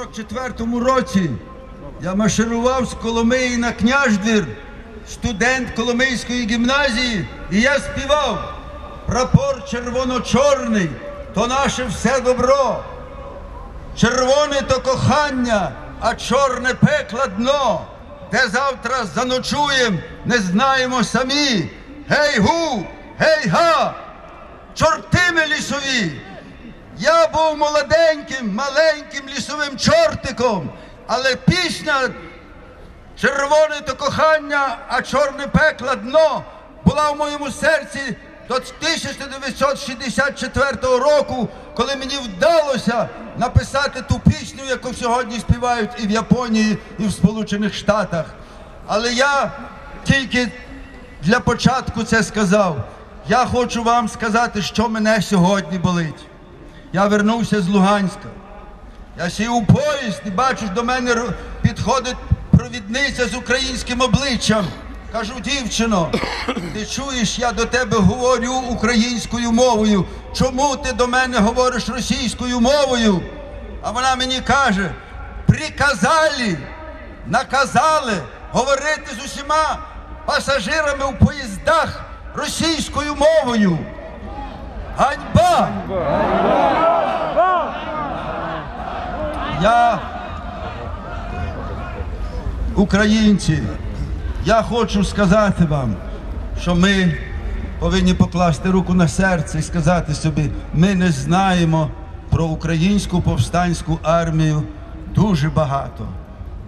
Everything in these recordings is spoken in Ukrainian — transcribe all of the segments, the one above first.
44-му році я марширував з Коломиї на княждвір, студент Коломийської гімназії, і я співав прапор червоно-чорний, то наше все добро. Червоне то кохання, а чорне пекла дно. Де завтра заночуєм, не знаємо самі. Гей гу, гей га, чорти ми лісові. Я був молоденьким, маленьким лісовим чортиком, але пісня червоне то кохання, а чорне пекла дно була в моєму серці до 1964 року, коли мені вдалося написати ту пісню, яку сьогодні співають і в Японії, і в Сполучених Штатах. Але я тільки для початку це сказав. Я хочу вам сказати, що мене сьогодні болить. Я вернувся з Луганська. Я сів у поїзд і бачу, до мене підходить провідниця з українським обличчям. Кажу, дівчино, ти чуєш, я до тебе говорю українською мовою. Чому ти до мене говориш російською мовою? А вона мені каже: приказали, наказали говорити з усіма пасажирами у поїздах російською мовою. Ганьба! Я, українці, я хочу сказати вам, що ми повинні покласти руку на серце і сказати собі, ми не знаємо про українську повстанську армію дуже багато.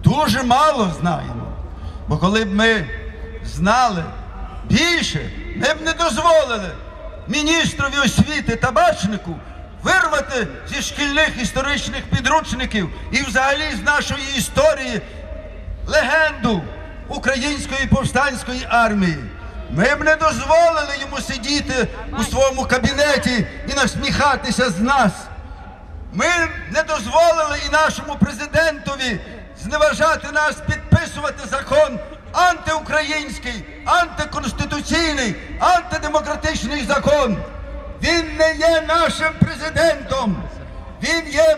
Дуже мало знаємо. Бо коли б ми знали більше, ми б не дозволили міністрові освіти табачнику вирвати зі шкільних історичних підручників і взагалі з нашої історії легенду української повстанської армії. Ми б не дозволили йому сидіти у своєму кабінеті і насміхатися з нас. Ми не дозволили і нашому президентові зневажати нас, підписувати закон антиукраїнський, антиконституційний, антидемократичний закон. Він не є нашим президентом. Він є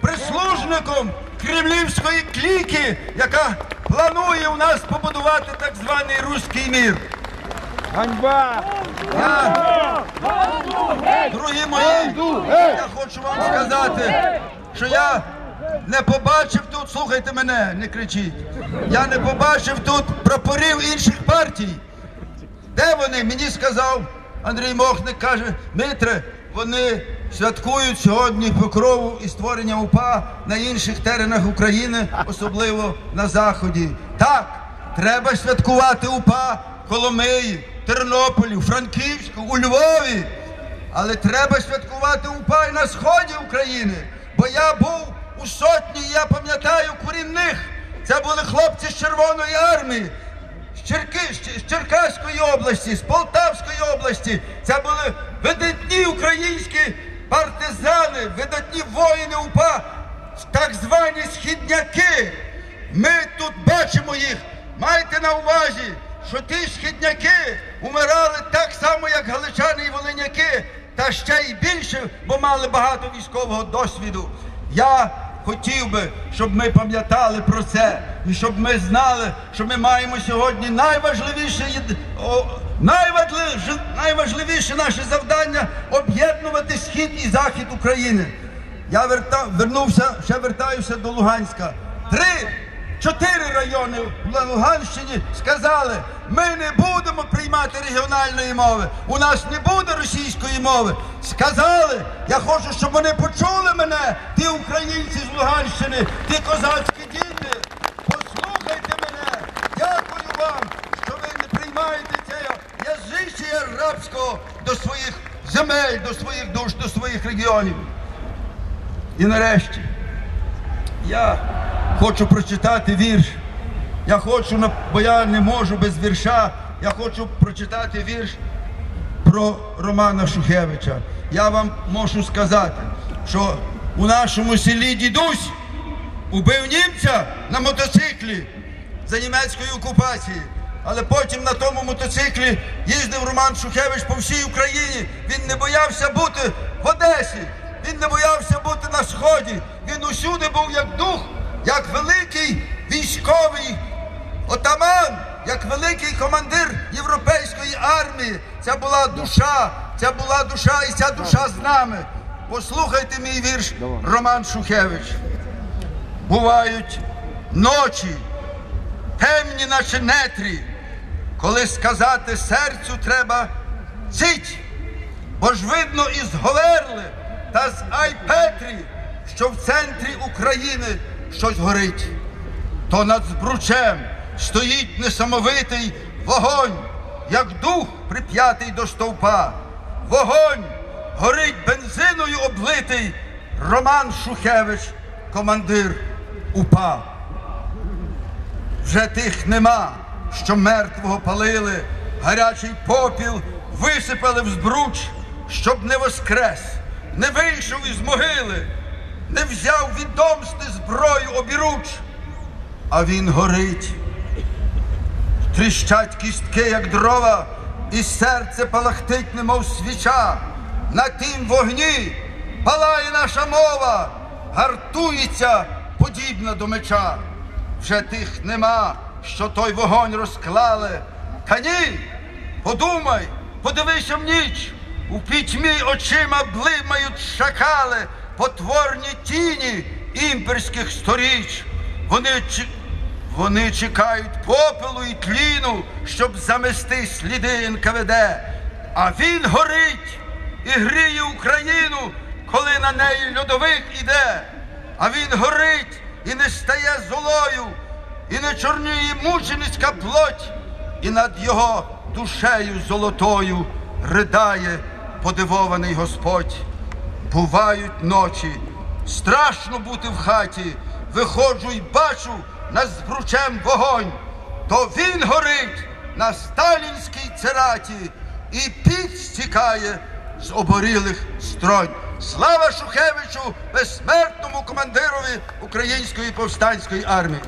прислужником кремлівської кліки, яка планує у нас побудувати так званий руський мір. Ганьба! Я, дорогі мої, я хочу вам сказати, що я не побачив тут, слухайте мене, не кричіть. Я не побачив тут прапорів інших партій. Де вони? Мені сказав Андрій Мохник, каже, Митре, вони святкують сьогодні покрову і створення УПА на інших теренах України, особливо на Заході. Так, треба святкувати УПА Коломиї, Тернополі, Франківську, у Львові. Але треба святкувати УПА і на сході України. Бо я був у сотні, і я пам'ятаю корінних. Це були хлопці з Червоної армії з, Черкаської області, з Полтавської області. Це були видатні українські партизани, видатні воїни УПА, так звані східняки. Ми тут бачимо їх. Майте на увазі, що ті східняки умирали так само, як галичани і волиняки, та ще й більше, бо мали багато військового досвіду. Я хотів би, щоб ми пам'ятали про це, і щоб ми знали, що ми маємо сьогодні найважливіше, найважливіше, наше завдання об'єднувати схід і захід України. Я вернувся, ще вертаюся до Луганська. Три, чотири райони на Луганщині сказали, ми не будемо приймати регіональної мови. У нас не буде російської мови. Сказали, я хочу, щоб вони почули мене, ті українці з Луганщини, ті козацькі діти. Послухайте мене. Дякую вам, що ви не приймаєте це язичія рабського до своїх земель, до своїх душ, до своїх регіонів. І нарешті я хочу прочитати вірш. Я хочу, бо я не можу без вірша. Я хочу прочитати вірш про Романа Шухевича. Я вам можу сказати, що у нашому селі дідусь убив німця на мотоциклі за німецької окупації. Але потім на тому мотоциклі їздив Роман Шухевич по всій Україні. Він не боявся бути в Одесі, він не боявся бути на Сході. він усюди був як дух, як великий військовий отаман, як великий командир європейської армії. Це була душа, це була душа, і ця душа з нами. Послухайте мій вірш Роман Шухевич. Бувають ночі, темні, наче нетрі, коли сказати серцю треба цить. Бо ж видно із Говерли та з Айпетрі, що в центрі України щось горить. То над збручем стоїть несамовитий вогонь, як дух прип'ятий до стовпа. Вогонь горить бензиною облитий Роман Шухевич, командир УПА. Вже тих нема, що мертвого палили, гарячий попіл висипали в збруч, щоб не воскрес, не вийшов із могили, не взяв відомсти зброю обіруч, а він горить. Тріщать кістки, як дрова, і серце палахтить, немов свіча. На тім вогні палає наша мова, гартується подібна до меча. Вже тих нема, що той вогонь розклали. Та ні, подумай, подивися в ніч, у пітьмі очима блимають шакали, потворні тіні імперських сторіч. Вони вони чекають попелу і тліну, щоб замести сліди НКВД. А він горить і гріє Україну, коли на неї льодовик іде. А він горить і не стає золою, і не чорніє мученицька плоть, і над його душею золотою ридає подивований Господь. Бувають ночі, страшно бути в хаті. Виходжу й бачу над збручем вогонь. То він горить на сталінській цераті і піч стікає з оборілих стронь. Слава Шухевичу, безсмертному командирові Української повстанської армії!